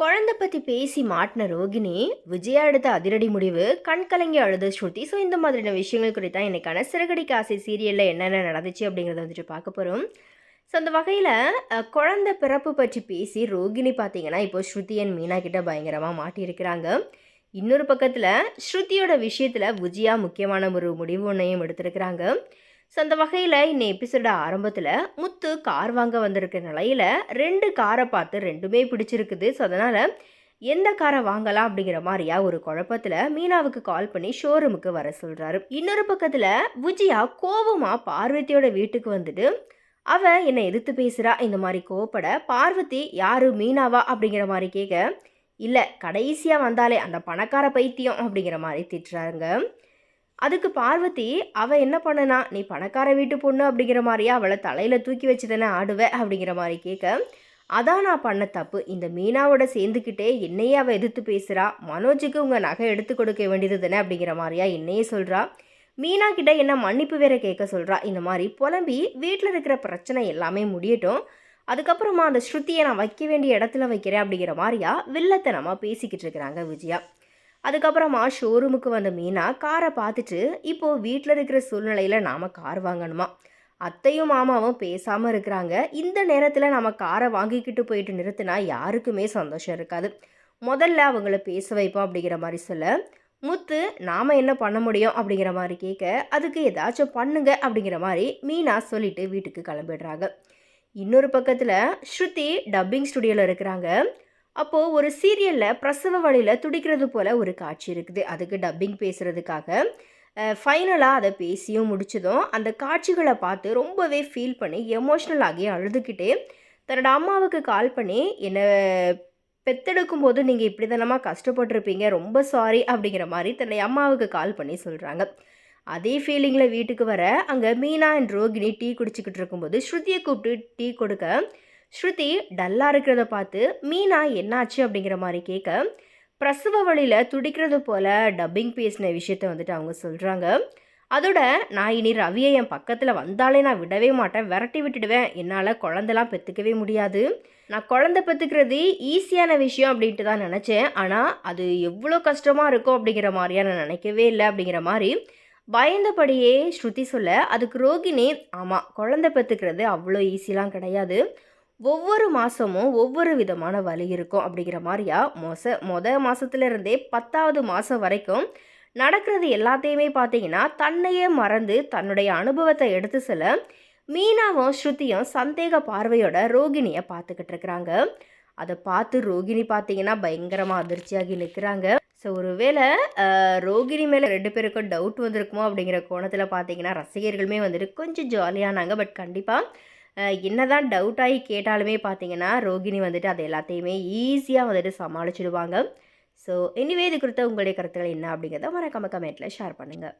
குழந்தை பற்றி பேசி மாட்டின ரோகிணி விஜயா எடுத்த அதிரடி முடிவு கண் கலங்கி அழுத ஸ்ருதி. ஸோ இந்த மாதிரியான விஷயங்கள் குறித்து தான் இன்னைக்கான சிறகடிக்க ஆசை சீரியலில் என்னென்ன நடந்துச்சு அப்படிங்கிறத வந்துட்டு பார்க்க போகிறோம் ஸோ அந்த வகையில் குழந்தை பிறப்பு பற்றி பேசி ரோகிணி பார்த்தீங்கன்னா இப்போ ஸ்ருதி அண்ட் மீனா கிட்ட பயங்கரமாக மாட்டியிருக்கிறாங்க. இன்னொரு பக்கத்தில் ஸ்ருதியோட விஷயத்தில் விஜயா முக்கியமான ஒரு முடிவு ஒன்றையும் எடுத்திருக்கிறாங்க. ஸோ அந்த வகையில் இந்த எபிசோட ஆரம்பத்தில் முத்து கார் வாங்க வந்திருக்க நிலையில் ரெண்டு காரை பார்த்து ரெண்டுமே பிடிச்சிருக்குது. ஸோ அதனால் எந்த காரை வாங்கலாம் அப்படிங்கிற மாதிரியா ஒரு குழப்பத்தில் மீனாவுக்கு கால் பண்ணி ஷோரூமுக்கு வர சொல்கிறாரு இன்னொரு பக்கத்தில் விஜயா கோவமாக பார்வதியோட வீட்டுக்கு வந்துட்டு அவள் என்னை எதிர்த்து பேசுகிறா இந்த மாதிரி கோவப்பட. பார்வதி யாரு மீனாவா? அப்படிங்கிற மாதிரி கேட்க இல்லை கடைசியாக வந்தாலே அந்த பணக்கார பைத்தியம் அப்படிங்கிற மாதிரி திட்டுறாங்க அதுக்கு பார்வதி அவள் என்ன பண்ணனா நீ பணக்கார வீட்டு பொண்ணு அப்படிங்கிற மாதிரியா? அவளை தலையில் தூக்கி வச்சு தானே ஆடுவ? அப்படிங்கிற மாதிரி கேட்க அதான் நான் பண்ண தப்பு. இந்த மீனாவோட சேர்ந்துக்கிட்டே என்னையே அவள் எதிர்த்து பேசுகிறா மனோஜுக்கு உங்கள் நகை எடுத்து கொடுக்க வேண்டியது தானே? அப்படிங்கிற மாதிரியா என்னையே சொல்கிறா மீனா கிட்ட என்ன மன்னிப்பு வேற கேட்க சொல்கிறா இந்த மாதிரி புலம்பி வீட்டில் இருக்கிற பிரச்சனை எல்லாமே முடியட்டும். அதுக்கப்புறமா அந்த ஸ்ருதியை நான் வைக்க வேண்டிய இடத்துல வைக்கிறேன் அப்படிங்கிற மாதிரியா வில்லத்தனமாக பேசிக்கிட்டு இருக்கிறாங்க விஜயா. அதுக்கப்புறமா ஷோரூமுக்கு வந்த மீனா காரை பார்த்துட்டு இப்போது வீட்டில் இருக்கிற சூழ்நிலையில் நாம் கார் வாங்கணுமா? அத்தையும் மாமாவும் பேசாமல் இருக்கிறாங்க. இந்த நேரத்தில் நம்ம காரை வாங்கிக்கிட்டு போயிட்டு நிறுத்தினா யாருக்குமே சந்தோஷம் இருக்காது. முதல்ல அவங்கள பேச வைப்போம் அப்படிங்கிற மாதிரி சொல்ல முத்து நாம் என்ன பண்ண முடியும்? அப்படிங்கிற மாதிரி கேட்க அதுக்கு ஏதாச்சும் பண்ணுங்க அப்படிங்கிற மாதிரி மீனா சொல்லிட்டு வீட்டுக்கு கிளம்பிடுறாங்க. இன்னொரு பக்கத்தில் ஸ்ருதி டப்பிங் ஸ்டுடியோவில் இருக்கிறாங்க. அப்போது ஒரு சீரியலில் பிரசவ வழியில் துடிக்கிறது போல் ஒரு காட்சி இருக்குது. அதுக்கு டப்பிங் பேசுகிறதுக்காக ஃபைனலாக அதை பேசியும் முடிச்சதும் அந்த காட்சிகளை பார்த்து ரொம்பவே ஃபீல் பண்ணி எமோஷ்னல் ஆகி அழுதுகிட்டே தன்னோட அம்மாவுக்கு கால் பண்ணி என்னை பெத்தெடுக்கும் போது நீங்கள் இப்படி தானமாக கஷ்டப்பட்டிருப்பீங்க ரொம்ப சாரி அப்படிங்கிற மாதிரி தன்னுடைய அம்மாவுக்கு கால் பண்ணி சொல்கிறாங்க அதே ஃபீலிங்கில் வீட்டுக்கு வர அங்கே மீனா அண்ட் ரோகிணி டீ குடிச்சிக்கிட்டு இருக்கும்போது ஸ்ருதியை கூப்பிட்டு டீ கொடுக்க ஸ்ருதி டல்லாக இருக்கிறத பார்த்து மீனா என்னாச்சு? அப்படிங்கிற மாதிரி கேட்க பிரசவ வழியில் துடிக்கிறது போல் டப்பிங் பேசின விஷயத்த வந்துட்டு அவங்க சொல்கிறாங்க அதோட நான் இனி ரவியை என் பக்கத்தில் வந்தாலே நான் விடவே மாட்டேன். விரட்டி விட்டுடுவேன். என்னால் குழந்தெல்லாம் பெற்றுக்கவே முடியாது. நான் குழந்த பெற்றுக்கிறது ஈஸியான விஷயம் அப்படின்ட்டு தான் நினச்சேன். ஆனால் அது எவ்வளோ கஷ்டமாக இருக்கும் அப்படிங்கிற மாதிரியா நான் நினைக்கவே இல்லை அப்படிங்கிற மாதிரி பயந்தபடியே ஸ்ருதி சொல்ல அதுக்கு ரோகிணி ஆமாம் குழந்தை பெற்றுக்கிறது அவ்வளோ ஈஸிலாம் கிடையாது. ஒவ்வொரு மாதமும் ஒவ்வொரு விதமான வலி இருக்கும் அப்படிங்கிற மாதிரியா? மொச மொத மாதத்துலேருந்தே பத்தாவது மாதம் வரைக்கும் நடக்கிறது எல்லாத்தையுமே பார்த்தீங்கன்னா தன்னையே மறந்து தன்னுடைய அனுபவத்தை எடுத்து செல்ல மீனாவும் ஸ்ருதியும் சந்தேக பார்வையோட ரோகிணியை பார்த்துக்கிட்டு இருக்கிறாங்க. அதை பார்த்து ரோகிணி பார்த்தீங்கன்னா பயங்கரமாக அதிர்ச்சியாகி நிற்கிறாங்க ஸோ ஒருவேளை ரோகிணி மேலே ரெண்டு பேருக்கும் டவுட் வந்திருக்குமோ அப்படிங்கிற கோணத்தில் பார்த்தீங்கன்னா ரசிகர்களுமே வந்துட்டு கொஞ்சம் ஜாலியானாங்க பட் கண்டிப்பாக என்னதான் டவுட் ஆகி கேட்டாலுமே பார்த்தீங்கன்னா ரோகிணி வந்துட்டு அது எல்லாத்தையுமே ஈஸியாக வந்துட்டு சமாளிச்சிடுவாங்க. ஸோ எனிவே இது குறித்த உங்களுடைய கருத்துக்கள் என்ன அப்படிங்கிறத மறக்காம கமெண்ட்டில் ஷேர் பண்ணுங்கள்